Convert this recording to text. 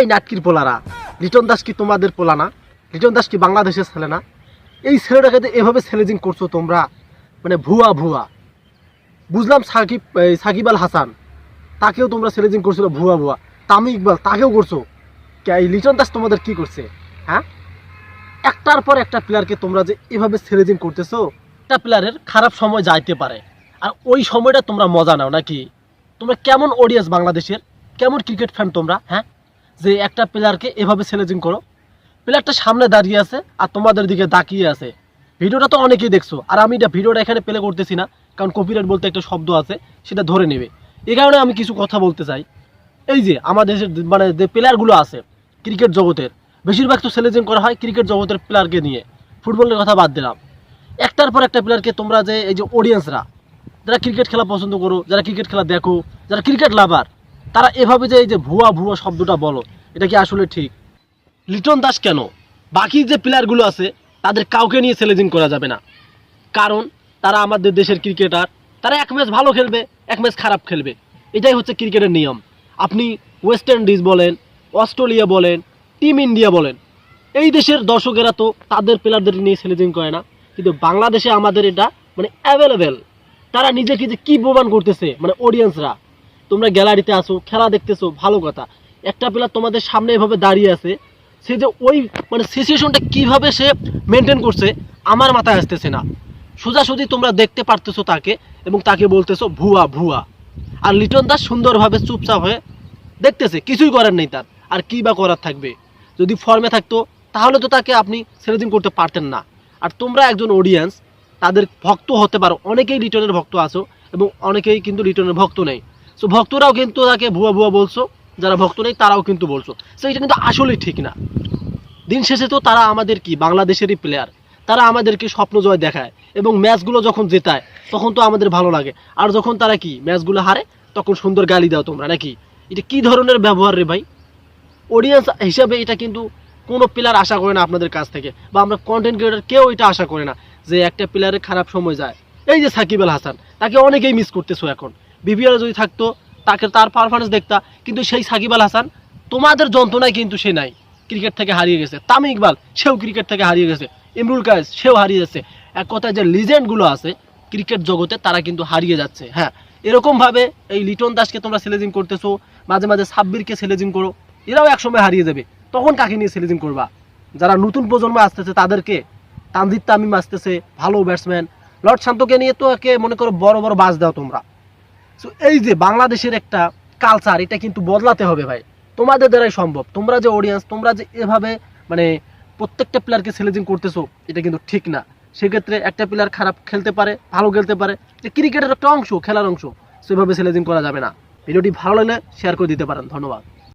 এই নাটকির পোলারা, লিটন দাস কি তোমাদের পোলা না? লিটন দাস কি বাংলাদেশের ছেলে না? এই ছেলেটাকে যে এভাবে ছেলেজিং করছ তোমরা মানে ভুয়া ভুয়া। বুঝলাম সাকিব সাকিব আল হাসান, তাকেও তোমরা ছেলেজিং করছিল ভুয়া ভুয়া। তামি ইকবাল, তাকেও করছ? এই লিটন দাস তোমাদের কি করছে হ্যাঁ? একটার পর একটা প্লেয়ারকে তোমরা যে এভাবে ছেলেজিং করতেছো, একটা প্লেয়ারের খারাপ সময় যাইতে পারে। আর ওই সময়টা তোমরা মজা নাও নাকি? তোমরা কেমন অডিয়েন্স বাংলাদেশের? কেমন ক্রিকেট ফ্যান তোমরা হ্যাঁ? যে একটা প্লেয়ারকে এভাবে ছেলেজিং করো। প্লেয়ারটা সামনে দাঁড়িয়ে আছে আর তোমাদের দিকে তাকিয়ে আছে। ভিডিওটা তো অনেকেই দেখছ। আর আমি এটা ভিডিওটা এখানে প্লে করতেছি না, কারণ কপিরাইট বলতে একটা শব্দ আছে, সেটা ধরে নেবে। এই কারণে আমি কিছু কথা বলতে চাই। এই যে আমাদের মানে যে প্লেয়ারগুলো আছে ক্রিকেট জগতের, বেশিরভাগ তো সেলেজিং করা হয় ক্রিকেট জগতের প্লেয়ারকে নিয়ে। ফুটবলের কথা বাদ দিলাম। একটার পর একটা প্লেয়ারকে তোমরা যে এই যে অডিয়েন্সরা যারা ক্রিকেট খেলা পছন্দ করো, যারা ক্রিকেট খেলা দেখো, যারা ক্রিকেট লাভার তারা এভাবে যে এই যে ভুয়া ভুয়া শব্দটা বলো, এটা কি আসলে ঠিক? লিটন দাস কেন? বাকি যে প্লেয়ারগুলো আছে, তাদের কাউকে নিয়ে সেলেজিং করা যাবে না। কারণ তারা আমাদের দেশের ক্রিকেটার, তারা এক ম্যাচ ভালো খেলবে, এক ম্যাচ খারাপ খেলবে। এটাই হচ্ছে ক্রিকেটের নিয়ম। আপনি ওয়েস্ট ইন্ডিজ বলেন, অস্ট্রেলিয়া বলেন, টিম ইন্ডিয়া বলেন, এই দেশের দর্শকেরা তো তাদের প্লেয়ারদের নিয়ে সেলেজিং করে না। কিন্তু বাংলাদেশে আমাদের এটা মানে অ্যাভেলেবেল তারা নিজেকে যে কী প্রমাণ করতেছে মানে অডিয়েন্সরা তোমরা গ্যালারিতে আসো খেলা দেখতেছো, ভালো কথা। একটা প্লেয়ার তোমাদের সামনে এভাবে দাঁড়িয়ে আছে, সে যে ওই মানে সিচুয়েশনটা কীভাবে সে মেনটেন করছে, আমার মাথায় আসতেছে না। সোজাসুজি তোমরা দেখতে পারতেছো তাকে এবং তাকে বলতেছো, ভুয়া ভুয়া। আর লিটন দাস সুন্দরভাবে চুপচাপ হয়ে দেখতেছে, কিছুই করার নেই তার। আর কি বা করার থাকবে? যদি ফর্মে থাকতো, তাহলে তো তাকে আপনি সেলেজিং করতে পারতেন না। আর তোমরা একজন অডিয়েন্স তাদের ভক্ত হতে পারো। অনেকেই রিটার্নের ভক্ত আছো এবং অনেকেই কিন্তু রিটার্নের ভক্ত নেই। সো ভক্তরাও কিন্তু তাকে ভুয়া ভুয়া বলছো, যারা ভক্ত নেই তারাও কিন্তু বলছো। সো এটা কিন্তু আসলেই ঠিক না। দিন শেষে তো তারা আমাদের কি, বাংলাদেশেরই প্লেয়ার তারা আমাদেরকে স্বপ্ন জয় দেখায় এবং ম্যাচগুলো যখন জেতায়, তখন তো আমাদের ভালো লাগে। আর যখন তারা কি, ম্যাচগুলো হারে, তখন সুন্দর গালি দাও তোমরা, নাকি? এটা কি ধরনের ব্যবহার রে ভাই? অডিয়েন্স হিসাবে এটা কিন্তু কোনো প্লেয়ার আশা করে না আপনাদের কাছ থেকে, বা আমরা কন্টেন্ট ক্রিয়েটার কেউ এটা আশা করে না যে একটা প্লেয়ারের খারাপ সময় যায়। এই যে সাকিব আল হাসান, তাকে অনেকেই মিস করতেছো এখন। বিপিএল যদি থাকতো, তাকে তার পারফরমেন্স দেখতা। কিন্তু সেই সাকিব আল হাসান, তোমাদের যন্ত্রণায় কিন্তু সে নাই। ক্রিকেট থেকে হারিয়ে গেছে। তামিম ইকবাল, সেও ক্রিকেট থেকে হারিয়ে গেছে। ইমরুল কায়েস, সেও হারিয়ে যাচ্ছে। এক কথায় যে লিজেন্ডগুলো আছে, ক্রিকেট জগতে তারা কিন্তু হারিয়ে যাচ্ছে। হ্যাঁ এরকমভাবে এই লিটন দাসকে তোমরা সেলেজিং করতেছো, মাঝে মাঝে সাব্বিরকে সেলেজিং করো, এরাও একসময় হারিয়ে যাবে। তখন কাকে নিয়ে সেলেজিং করবা? যারা নতুন প্রজন্ম আসতেছে তাদেরকে। তানজিদ তামিম আসতেছে, ভালো ব্যাটসম্যান লর্ড শান্তকে নিয়ে তো একে মনে করো বড় বড় বাস দাও তোমরা। সো এই যে বাংলাদেশের একটা কালচার এটা কিন্তু বদলাতে হবে ভাই। তোমাদের দ্বারাই সম্ভব। তোমরা যে অডিয়েন্স তোমরা যে এভাবে মানে প্রত্যেকটা প্লেয়ারকে সেলেজিং করতেছো, এটা কিন্তু ঠিক না। সেক্ষেত্রে একটা প্লেয়ার খারাপ খেলতে পারে, ভালো খেলতে পারে, যে ক্রিকেটের একটা অংশ, খেলার অংশ, সেভাবে সেলেজিং করা যাবে না। ভিডিওটি ভালো লাগলে শেয়ার করে দিতে পারেন। ধন্যবাদ।